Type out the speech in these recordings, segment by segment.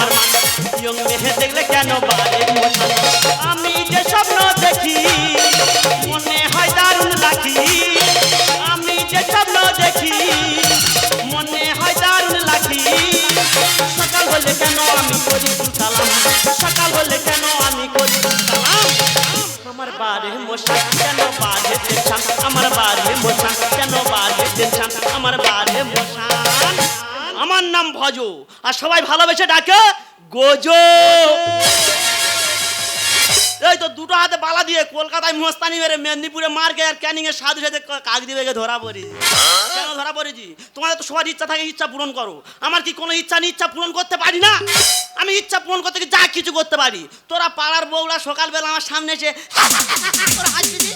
আমার মান ইয়ং মেহে দেখলে কেন বাড়ে আমি যে স্বপ্ন দেখি, মনে হয় দারুণ রাখি আমি যে স্বপ্ন দেখি, মনে হয় দারুণ লাগি সকাল হলে কেন আমি করি সালাম সকাল হলে কেন আমি করি সালাম আমার বাড়ি মশা কেন বাড়ে আর সবাই ভালোবেসে ডাকে, গোজো! এই তো দুটো হাতে বালা দিয়ে কলকাতায় মস্তানি মেরে মেদিনীপুরে মার্কে আর ক্যানিং এর সাধু সাথে কাক দিয়ে ধরা পড়ি। কেন ধরা পড়েছি? তোমাদের তো সবার ইচ্ছা থাকে ইচ্ছা পূরণ করো। আমার কি কোনো ইচ্ছা নেই ইচ্ছা পূরণ করতে পারি না? আমি ইচ্ছা পূরণ করতে গিয়ে যা কিছু করতে পারি। তোরা পাড়ার বউরা সকালবেলা আমার সামনে এসে তোরা হাসবি?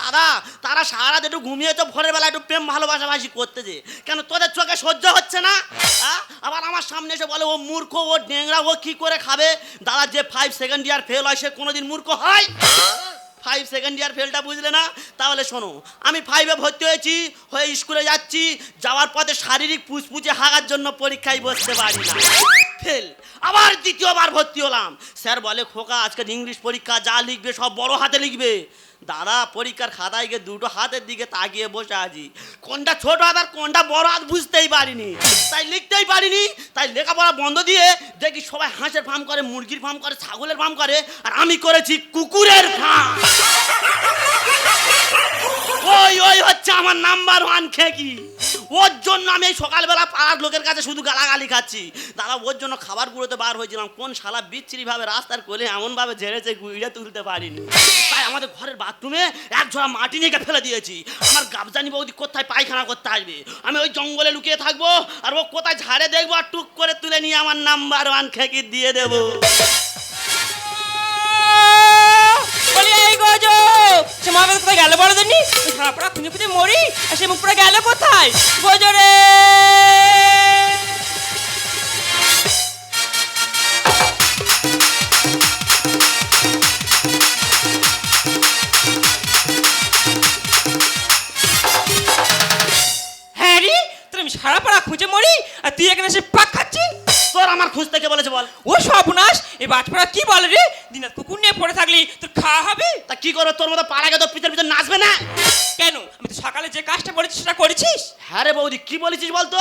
দাদা, তারা সারা একটু ঘুমিয়ে তো ভোরের বেলা একটু প্রেম ভালোবাসাবাসি করতে যে কেন তোদের চোখে সহ্য হচ্ছে না? আবার আমার সামনে এসে বলে, ও মূর্খ, ও ডেংরা, ও কি করে খাবে? দাদা, যে ফাইভ সেকেন্ড ইয়ার ফেল হয়, সে কোনোদিন মূর্খ হয়? ফাইভ সেকেন্ড ইয়ার ফেলটা বুঝলে না? তাহলে শোনো, আমি ফাইভে ভর্তি হয়েছি, হয়ে স্কুলে যাচ্ছি, যাওয়ার পথে শারীরিক পুচপুচে হাগার জন্য পরীক্ষায় বসতে পারি না। ফেল। আবার দ্বিতীয়বার ভর্তি হলাম। স্যার বলে, খোকা, আজকে ইংলিশ পরীক্ষা, যা লিখবে সব বড় হাতে লিখবে। দাদা, পরীক্ষার খাতায় গিয়ে দুটো হাতের দিকে তাকিয়ে বসে আছি। কোনটা ছোট হাত আর কোনটা বড় হাত বুঝতেই পারিনি। তাই লিখতেই পারিনি। তাই লেখাপড়া বন্ধ দিয়ে দেখি সবাই হাঁসের ফার্ম করে, মুরগির ফার্ম করে, ছাগলের ফার্ম করে, আর আমি করেছি কুকুরের ফার্ম ওই ওই হচ্ছে আমার নাম্বার ওয়ান খেকি ওর জন্য আমি এই সকালবেলা পাড়ার লোকের কাছে শুধু গালাগালি খাচ্ছি। দাদা, ওর জন্য খাবার গুঁড়োতে বার হয়েছিলাম। কোন শালা বিচ্ছিরি ভাবে রাস্তার কোলে এমন ভাবে ঝেড়েছে গুইড়ে তুলতে পারিনি। তাই আমাদের ঘরের বাথরুমে এক ঝোড়া মাটি নিয়ে ফেলে দিয়েছি। আমার গাবজানি বৌদি কোথায় পায়খানা করতে আসবে? আমি ওই জঙ্গলে লুকিয়ে থাকব আর ও কোথায় ঝাড়ে দেখব আর টুক করে তুলে নিয়ে আমার নাম্বার ওয়ান খেকি দিয়ে দেবো? সে মা কোথায় গেল বলো দিনি ঝাড়াপড়া খুঁজে খুঁজে মরি আর সে মুখ পড়ে গেল কোথায়? গজো হ্যাঁ সারা পাড়া খুঁজে মরি আর তুই এখানে সে পাক খাচ্ছিস? তোর আমার খুঁজ থেকে বলেছে বল। ও সর্বনাশ এই বাজপাড়া কি বলে রে? দিনাত কুকুর নিয়ে পড়ে থাকলি তোর খাওয়া হবে? তা কি করো তোর মতো পাড়াকে তো পিছন পিছন নাচবে না? কেন? আমি তো সকালে যে কাজটা করেছি সেটা করেছিস? হ্যাঁ রে বৌদি কি বলেছিস বলতো?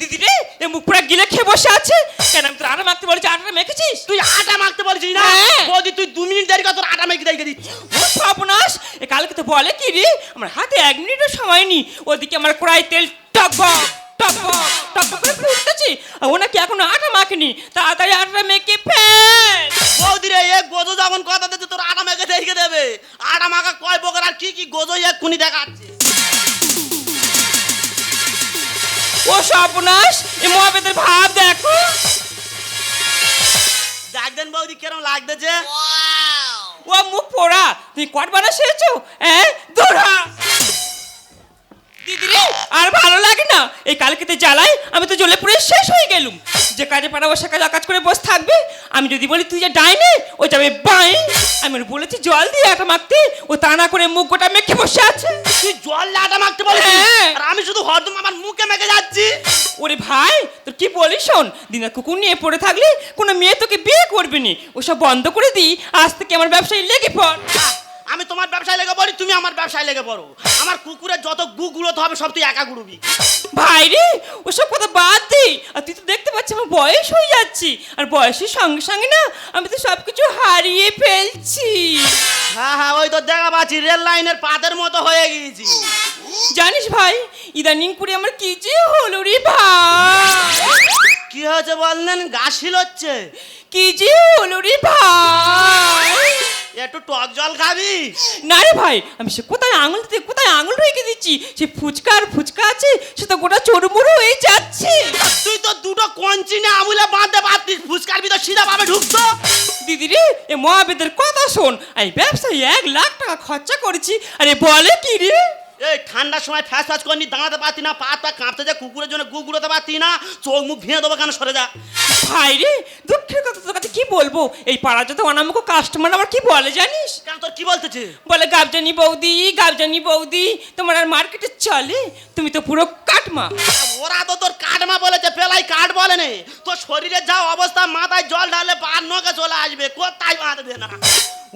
দিদি রে এ মুখ পুরা গিলে খেয়ে বসে আছে। কেন আমি তোর আটা মাখতে বলেছি আটাটা মেখেছিস? তুই আটা মাখতে বলছিস না? হ্যাঁ। বৌদি তুই দু মিনিট দেরি কর তোর আটা মেখে দেখে দিচ্ছি। সর্বনাশ। এ কালকে তো বলে কি রে? আমার হাতে এক মিনিটও সময় নেই। ওদিকে আমার কড়াই তেল টকবক। টকবক টকবক করে ফুটতেছি। আর এখনও আটা মাখেনি। তাড়াতাড়ি আটা মেখে ফেল। গোজো যখন কথা দিতে তোর আটা মেখে দেখে দেবে। আটা মাখা কয় প্রকার আর কি কি গোজো এক্ষুনি দেখাচ্ছে। ও সর্বনাশ এ মহাবেদের ভাব দেখো। দেখবেন বৌদি কেরম লাগতেছে। ও মুখ পোড়া তুই কট বানা শেখছো হ্যাঁ? দৌড়া দিদি আর ভালো লাগে না এই কালকেতে জ্বালাই আমি তো জ্বলে পুরো শেষ হয়ে গেলুম। যে কাজে পাঠাবো সে কাজে কাজ করে বসে থাকবে আমি যদি বলি তুই যে ডাইনে ও যাবে বাই। আমি ওর বলেছি জল দিয়ে আটা মাখতে। ও তা না করে মুখ গোটা মেখে বসে আছে। তুই জল দিয়ে আটা মাখতে বলছিস? হ্যাঁ। আর আমি শুধু হরদম আমার মুখে মেখে যাচ্ছি। ওরে ভাই তোর কি বলিস শোন দিনা কুকুর নিয়ে পড়ে থাকলে কোনো মেয়ে তোকে বিয়ে করবে নি। ওসব বন্ধ করে দিই আজ থেকে আমার ব্যবসায় লেগে পড়। আমি তোমার ব্যবসায় লেগে পড়ি তুমি আমার ব্যবসায় লেগে পড়ো। আমার কুকুরের যত গু গুলোতে হবে সব তুই একা গুড়বি। ভাই রে ওসব কথা বাদ দে। আর তুই তো দেখতে পাচ্ছি আমার বয়স হয়ে যাচ্ছি। আর বয়সের সঙ্গে সঙ্গে না আমি তো সব কিছু হারিয়ে ফেলছি। হ্যাঁ হ্যাঁ ওই তো দেখা পাচ্ছি রেল লাইনের পাতের মতো হয়ে গিয়েছি। জানিস ভাই ইদানিং করে আমার কি যে হলো রে ভাই। কি হয়েছে বললেন গাছিল হচ্ছে কি যে হলো রে ভাই। একটু টক জল খাবি? না রে ভাই আমি সে কোথায় আঙুল দিতে কোথায় আঙুল রেখে দিচ্ছি? সে ফুচকা আর ফুচকা আছে সে তো গোটা চোরমুড়ো হয়ে যাচ্ছে। তুই তো দুটো কঞ্চি না আমুলে বাঁধতে পারতিস ফুচকার ভিতর সিধা ভাবে ঢুকতো। দিদি রে এ মহাবেদের কথা শোন এই ব্যবসায় এক লাখ টাকা খরচা করেছি আরে বলে কি রে? এই ঠান্ডার সময় ফ্যাস ফ্যাস করে দাঁড়াতে পারতি না পা তা কাঁপতে যা কুকুরের জন্য গু গুলোতে পারতি না চোখ মুখ ভেঙে দেবো কেন সরে যা? ভাই রে দুঃখের কথা তোর কাছে কি বলব? এই পাড়াতে তো অনামুখ কাস্টমার আবার কি বলে জানিস? কেন তোর কি বলতেছে? বলে গাবজানি বৌদি গাবজানি বৌদি তোমার আর মার্কেটে চলে? তুমি তো পুরো কাটমা। ওরা তো তোর কাটমা বলেছে পেলাই কাট বলে নে তোর শরীরে যা অবস্থা মাথায় জল ঢালে পার নকে চলে আসবে কোথায় বাঁধবে না?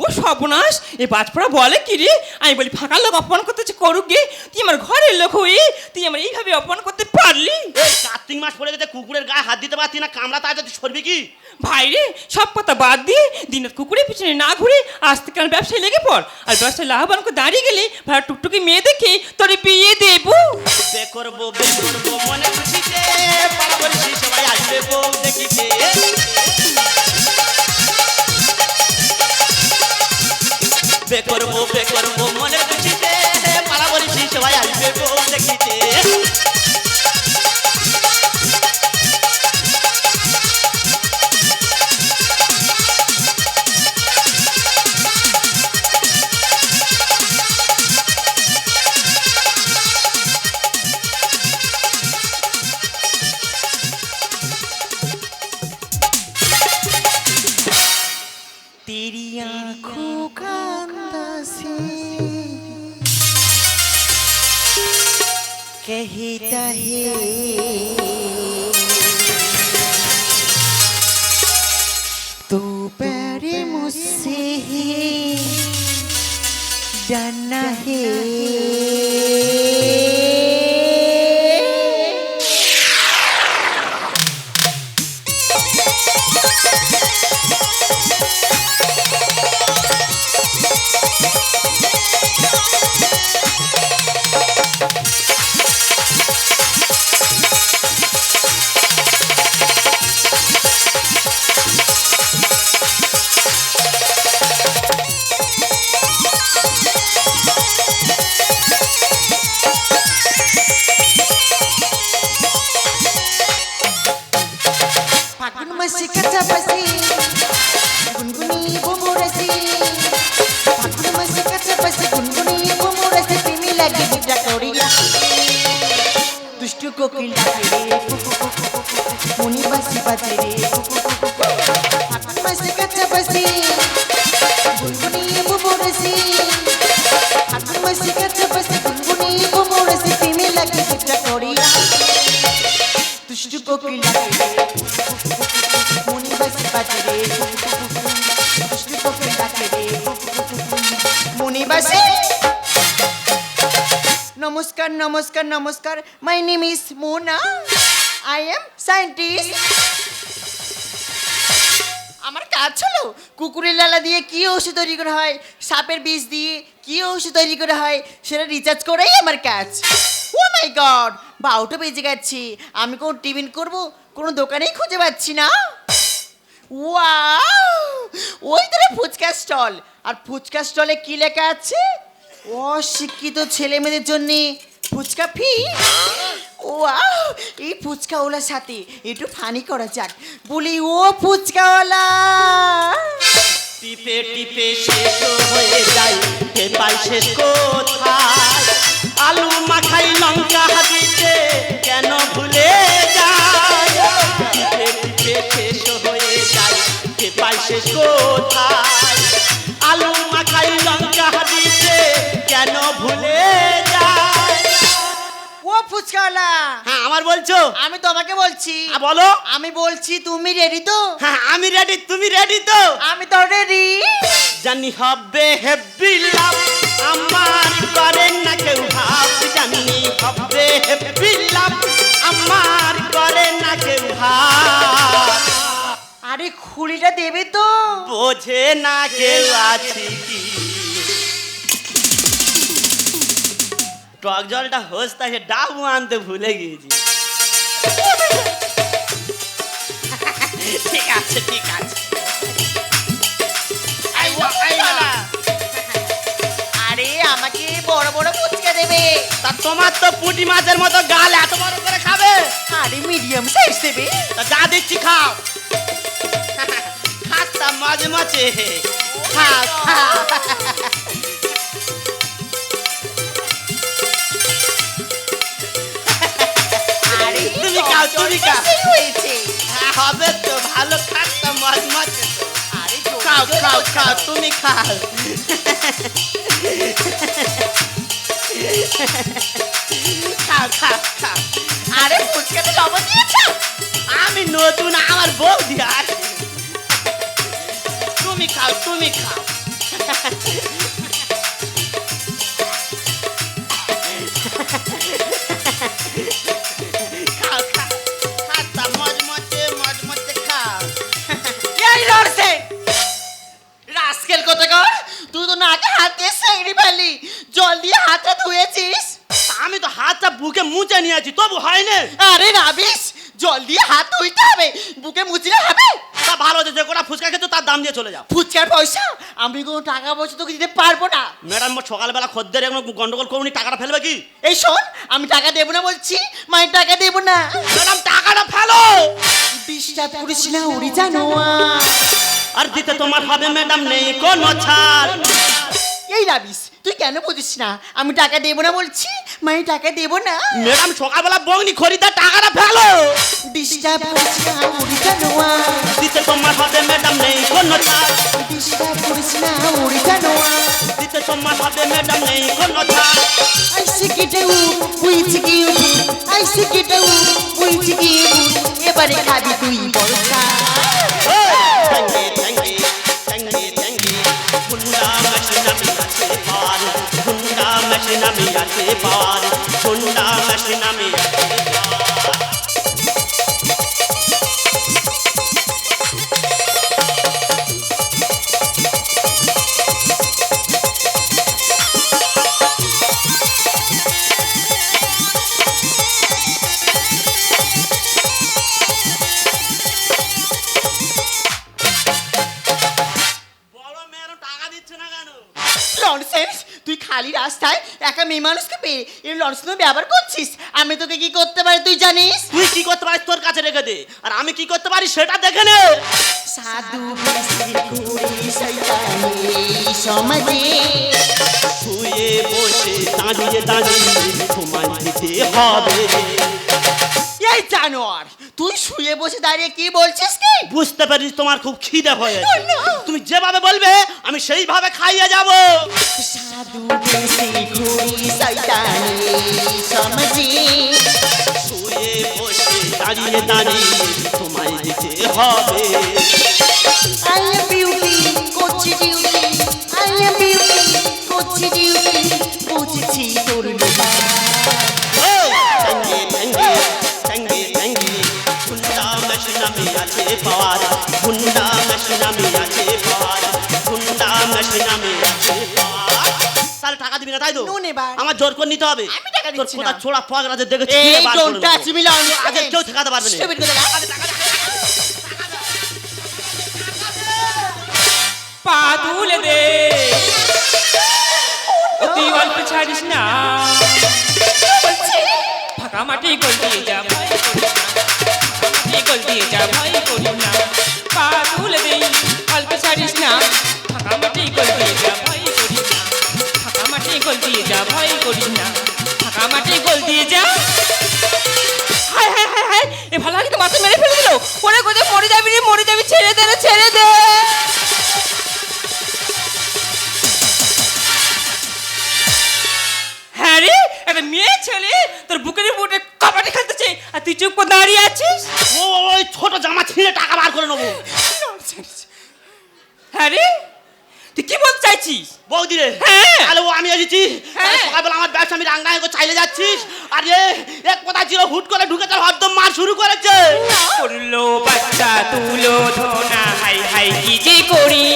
ও সর্বনাশ এই বাজপড়া বলে কি রে? আমি বলি ফাঁকা লোক অপমান করতেছে করুক গে। তুই আমার ঘরের লোক হয়ে তুই আমার এইভাবে অপমান করতে পারলি? এই কার্তিক মাস পড়ে গেছে কুকুরের গায়ে হাত দিতে পারতি না কামড়া তাই যদি সরবি কি? ভাই রে সব কথা বাদ দিয়ে দিনের কুকুরের পিছনে না ঘুরে আজ থেকে আমার ব্যবসায় লেগে পড়। আর ব্যবসায় লাভবান করে দাঁড়িয়ে গেলে ভাড়া টুকটুকি মেয়ে দেখে তোরে বিয়ে দেবো। করব করব বে করব মনে খুশিতে कहता है तू प्यारे मुझसे है जानना है নমস্কার নমস্কার নমস্কার। My name is Mona I am scientist কাজ হলো কুকুরের লালা দিয়ে কি ওষুধ তৈরি করা হয়? সাপের বিষ দিয়ে কি ওষুধ তৈরি করা হয়? সেটা রিচার্জ করাই আমার কাজ। ও মাই গড বাউটা বেজে গেছি। আমি কোন টিফিন করব? কোনো দোকানেই খুঁজে পাচ্ছি না। ওয়াও ওই তাহলে ফুচকা স্টল। আর ফুচকা স্টলে কি লেখা আছে? অশিক্ষিত ছেলে মেয়েদের জন্য ফুচকা ফি? ওয়াও, এই ফুচকাওয়ালার সাথে একটু ফানি করা যাক। বলি, ও ফুচকাওয়ালা! টিপে টিপে শেষ হয়ে যায়, কে পাই শেষ কোথায়? আলু মাখাই লঙ্কা দিতে কেন ভুলে যায়? টিপে টিপে শেষ হয়ে যায়, কে পাই শেষ কোথায় ফুচকাওয়ালা হ্যাঁ আমার বলছো? আমি তোমাকে বলছি। বলো। আমি বলছি তুমি রেডি তো? হ্যাঁ আমি রেডি তুমি রেডি তো? আমি তো রেডি জানি হবে হেব্বি লাভ আমার করেন না কেউ ভাব জানি হবে হেব্বি লাভ আমার করেন না কেউ ভাব আরে খুলিটা দেবে তো? বোঝে না কেউ আছে কি? টক জলটা হোসতা সে ডাবু আনতে ভুলে গিয়েছি। ঠিক আছে ঠিক আছে। আরে আমাকে বড় বড় ফুচকা দেবে। তা তোমার তো পুঁটি মাছের মতো গাল এত বড় করে খাবে। আরে মিডিয়াম সাইজ দেবে। তা যা দিচ্ছি খাও। খাস্তা মাঝে মাঝে। খাও খাও। হয়েছে। হবে তো ভালো খাটটা মজমজ খাও খাও খাও। তুমি খাও। খাও খাও খাও। আরে ফুচকাতে লবণ দিয়েছ? আমি নতুন আমার বউ দিয়ে তুমি খাও তুমি খাও। বুকে মুছে নিয়েছি তবু হয়নি আরে রাবিস জল দিয়ে হাত ধুইতে হবে বুকে মুছলে হবে। তা ভালো হচ্ছে যে কোটা ফুচকা খেতে তার দাম দিয়ে চলে যাও। ফুচকার পয়সা? আমি কোনো টাকা পয়সা তোকে দিতে পারব না। ম্যাডাম সকালবেলা খদ্দের এরকম গন্ডগোল করুনি টাকাটা ফেলবে কি? এই শোন আমি টাকা দেবো না বলছি মায়ের টাকা দেবো না। ম্যাডাম টাকাটা ফেলো! বিশ্বাস করিস না উড়ি জানো আর দিতে তোমার হবে ম্যাডাম নেই কোনো ছাড়। রাবিস তুই কেন বুঝিস না? আমি টাকা দেবো না বলছি মায়ের টাকা দেবো না। ম্যাডাম সকালবেলা বগনি খরিদার টাকাটা ফেলো। ডিস্টার্ব করিস না উড়ি দিতে তোমার হবে ম্যাডাম নেই কোনো ছাড় ডিস্টার্ব করিস না উড়ি দিতে তোমার হবে ম্যাডাম নেই কোনো ছাড় we sick it out. এবারে খাবি তুই বলকা থ্যাঙ্কি থ্যাঙ্কি থ্যাঙ্কি আছে পার হুন্ডা মেশিন আমি আছে পার হুন্ডা মেশিন আমি আছে লনসেন্স ব্যবহার করছিস? আমি তোকে কি করতে পারি তুই জানিস? তুই কি করতে পারিস তোর কাছে রেখে দে। আর আমি কি করতে পারি সেটা দেখে নে। সাধু সমাজে। শুয়ে বসে দাঁড়িয়ে দাঁড়িয়ে তোমায় দিতে হবে। এই জানোয়ার তুই শুয়ে বসে দাঁড়িয়ে কি বলছিস কি? বুঝতে পারিস তোমার খুব খিদে Oh, তুমি যেভাবে বলবে আমি সেইভাবে খাইয়ে যাব। সাধু মিস্ত্রি কুড়ি শয়তানি সমাজে শুয়ে বসে দাঁড়িয়ে দাঁড়িয়ে তোমায় দিতে হবে। ডিউটি ডিউটি বুঝেছি তোর তাই তো? নুন এবার। আমার জোর করে নিতে হবে। আমি টাকা তোর দিচ্ছি না। ছোড়া ফগ রাজে দেখে এই ছিঁড়ে বার করে don't me, আগে কেউ ঠেকাতে পারবে না। পা তুলে দে। তুই অল্প ছাড়িস না। ফাঁকা মাটি যাবি ছেড়ে দে। হ্যাঁ রে একটা মেয়ে ছেলে তোর বুকের উপরে কাবাডি খেলতেছে। আর তুই চুপ করে দাঁড়িয়ে আছিস? ও ওই ছোট জামা ছিঁড়ে টাকা বার করে নেব। হ্যাঁ রে তুই কি বলতে চাইছিস? বৌদি রে হ্যাঁ। তাহলে ও আমি এসেছি। হ্যাঁ। সকালবেলা আমার ব্যবসা আমি রাঙ্গায় চাইলে যাচ্ছিস। আর এ এক কথা ছিল? হুট করে ঢুকে তার হরদম মার শুরু করেছে। করল বাচ্চা তুলো ধোনা হাই হাই কি যে করি।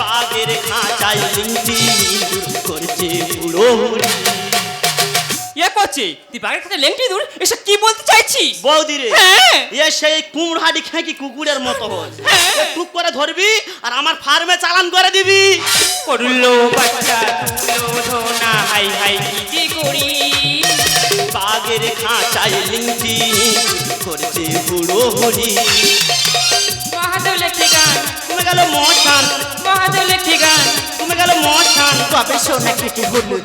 বাঘের খাঁচায় লিংটি করছে পুরো ইয়ে করছে তুই বাগের কাছে লেংটি দূর? এসব কি বলতে চাইছিস? বৌদি রে হ্যাঁ। এ সেই কুমড়াটি খেঁকি কুকুরের মতো হয়। হ্যাঁ। টুক করে ধরবি আর আমার ফার্মে চালান করে দিবি। করল বাচ্চা তুলো ধোনা হাই হাই কি যে করি। বাঘের খাঁচায় লিংটি করছে বুড়ো হরি মহাদেব লেখে গান। তুমি গেল মশান। মহাদেব লেখে গান। তুমি গেল মশান। সোনা কেটে হলো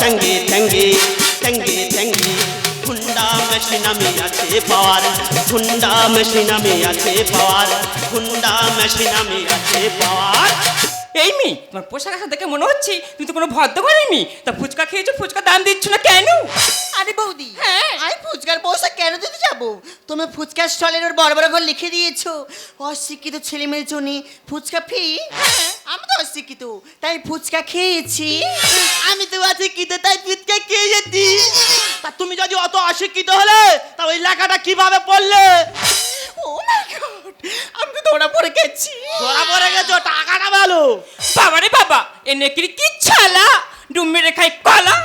টঙ্গে টঙ্গে টঙ্গে টঙ্গে হুন্ডা মেশিন আমি আছে পাওয়ার। হুন্ডা মেশিন আমি আছে পাওয়ার। হুন্ডা মেশিন আমি আছে পাওয়ার। এই মেয়ে তোমার পোশাক আশাক দেখে মনে হচ্ছে তুমি তো কোনো ভদ্র করেনি তা ফুচকা খেয়েছো ফুচকা দাম দিচ্ছ না কেন? আরে বৌদি হ্যাঁ। আমি ফুচকার পয়সা কেন দিতে যাব? তুমি ফুচকার স্টলের ওর বড় বড় করে লিখে দিয়েছ। অশিক্ষিত ছেলে মেয়ের জন্য ফুচকা ফ্রি আমি তো অশিক্ষিত তাই ফুচকা খেয়েছি। আমি তো আছি কিতে তাই পিতকে কে যেতি তা তুমি যদি অত অশিক্ষিত হলে তা ওই লেখাটা কীভাবে পড়লে? ও মাই গড আমি তো ধরা পড়ে গেছি। ধরা পড়ে গেছো টাকাটা ভালো। বাবা রে বাবা এ নেকির কি ছালা? ডুম্মি রেখায় কলা।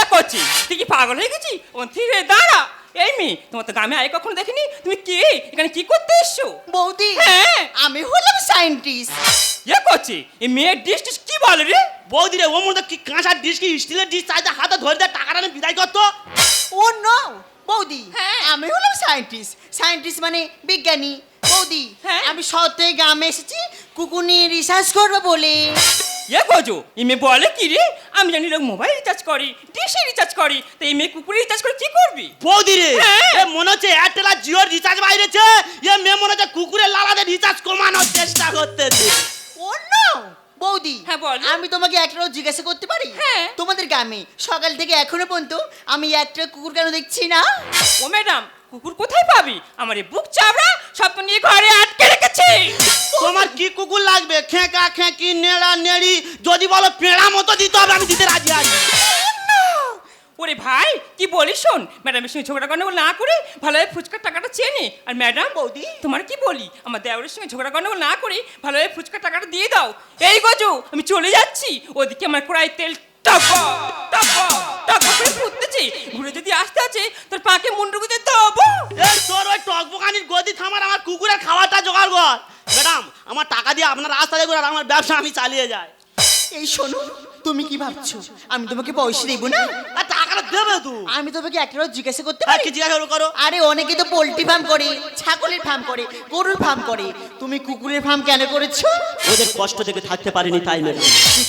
এ করছি তুই কি পাগল হয়ে গেছি ওখান থেকে দাঁড়া। এই মেয়ে তোমার তো গ্রামে আয় কখনো দেখিনি? তুমি কে? এখানে কি করতে এসছো? বৌদি হ্যাঁ। আমি হলাম সায়েন্টিস্ট। এ করছি এই মেয়ের ডিশ টিশ কি বলে রে? বৌদি রে ওর মধ্যে কি কাঁচার ডিশ কি স্টিলের ডিশ চাইতে হাতে ধরে দেয় টাকাটা নিয়ে বিদায় করতো। ও নো বৌদি হ্যাঁ। আমি হলাম সায়েন্টিস্ট সায়েন্টিস্ট মানে বিজ্ঞানী। বৌদি হ্যাঁ। আমি শহর গ্রামে এসেছি কুকুর নিয়ে রিসার্চ করব বলে। এ গজো এই মেয়ে বলে কি রে? আমি জানি লোক মোবাইল রিচার্জ করি ডিশে রিচার্জ করি তো এই মেয়ে কুকুরে রিচার্জ করে কি করবি? বৌদি রে হ্যাঁ। এ মনে হচ্ছে এয়ারটেল আর জিওর রিচার্জ বাইরেছে। এ মেয়ে মনে হচ্ছে কুকুরের লালাতে রিচার্জ কমানোর চেষ্টা করতেছে। ও নো বৌদি হ্যাঁ, বল। আমি তোমাকে একটাও জিজ্ঞাসা করতে পারি? হ্যাঁ। তোমাদের গ্রামে সকাল থেকে এখনও পর্যন্ত আমি একটা কুকুর কেন দেখছি না? ও ম্যাডাম কুকুর কোথায় পাবি? আমার এই বুক চাবড়া সব নিয়ে ঘরে আটকে রেখেছি। তোমার কি কুকুর লাগবে? খেঁকা খেঁকি নেড়া নেড়ি যদি বলো পেড়া মতো দিতে হবে আমি দিতে রাজি আছি। ওরে ভাই কি বলি শোন? ম্যাডামের সঙ্গে ঝগড়া গন্ডগোল না করে ভালোভাবে ফুচকার টাকাটা চেয়ে নে আর ম্যাডাম বৌদি? তোমার কি বলি? আমার দেওরের সঙ্গে ঝগড়া গন্ডগোল না করে ভালোভাবে ফুচকার টাকাটা দিয়ে দাও। এই গজু আমি চলে যাচ্ছি। ওদিকে আমার কড়াই তেল টপ টপ টপ করে ফুটতেছে। ঘুরে যদি আসতে আছে তোর পাকে মুন্ডু গুঁজে দেবো। এই তোর ওই টকবকানির গদি থামার আমার কুকুরের খাবারটা জোগাড় কর। ম্যাডাম আমার টাকা দিয়ে আপনার রাস্তা দেখুন আর আমার ব্যবসা আমি চালিয়ে যাই। এই শোনো তুমি কি ভাবছ? আমি তোমাকে পয়সা দেবো না? আর টাকাটা দেবে তুই আমি তোমাকে একটাও জিজ্ঞাসা করতে আর পারি? জিজ্ঞাসা করো আরে অনেকে তো পোল্ট্রি ফার্ম করে ছাগলের ফার্ম করে গরুর ফার্ম করে। তুমি কুকুরের ফার্ম কেন করেছ? ওদের কষ্ট থেকে থাকতে পারিনি তাই ম্যাডাম।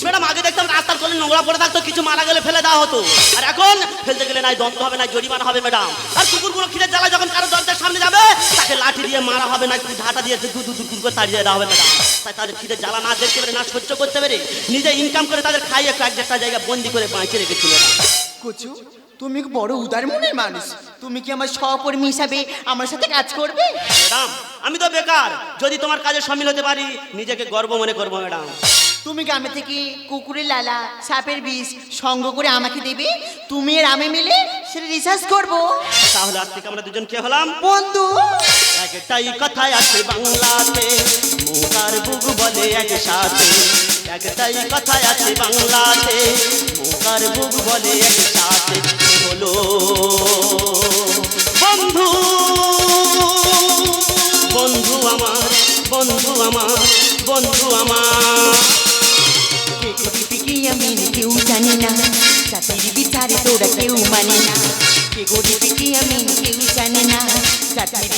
ম্যাডাম আগে দেখতাম রাস্তার কোলে নোংরা পড়ে থাকতো কিছু মারা গেলে ফেলে দেওয়া হতো। আর এখন ফেলতে গেলে নাই দন্ত হবে না জরিমানা হবে ম্যাডাম। আর কুকুরগুলো খিদে জ্বালা যখন কারও দরজার সামনে যাবে তাকে লাঠি দিয়ে মারা হবে না ঝাঁটা দিয়ে দু দু দু করে তাড়িয়ে দেওয়া হবে ম্যাডাম। তাই তাদের খিদে জ্বালা না দেখতে পারে না সহ্য করতে পারে নিজে ইনকাম করে তাদের খাইয়ে এক একটা জায়গায় বন্দি করে বাঁচিয়ে রেখেছিল কচু তুমি বড় উদার মনের মানুষ? তুমি কি আমার সহকর্মী হিসাবে আমার সাথে কাজ করবে? ম্যাডাম আমি তো বেকার। যদি তোমার কাজে সামিল হতে পারি নিজেকে গর্ব মনে করব ম্যাডাম। তুমি গ্রামে থেকে কুকুরের লালা সাপের বিষ সঙ্গ করে আমাকে দেবে? তুমি আর আমি মিলে সেটা রিসার্চ করব। তাহলে আজ থেকে আমরা দুজন কে হলাম? বন্ধু। একটাই কথাই আছে বাংলাতে মোকার বুক বলে একসাথে। একটাই কথাই আছে বাংলাতে মোকার বুক বলে একসাথে হলো। বন্ধু বন্ধু আমার বন্ধু আমার বন্ধু আমার। কে আমি, কেউ জানি না, জাতির বিচারে তোরা কেউ মানে না। কে করিবি কি আমি, কেউ জানে না, জাতির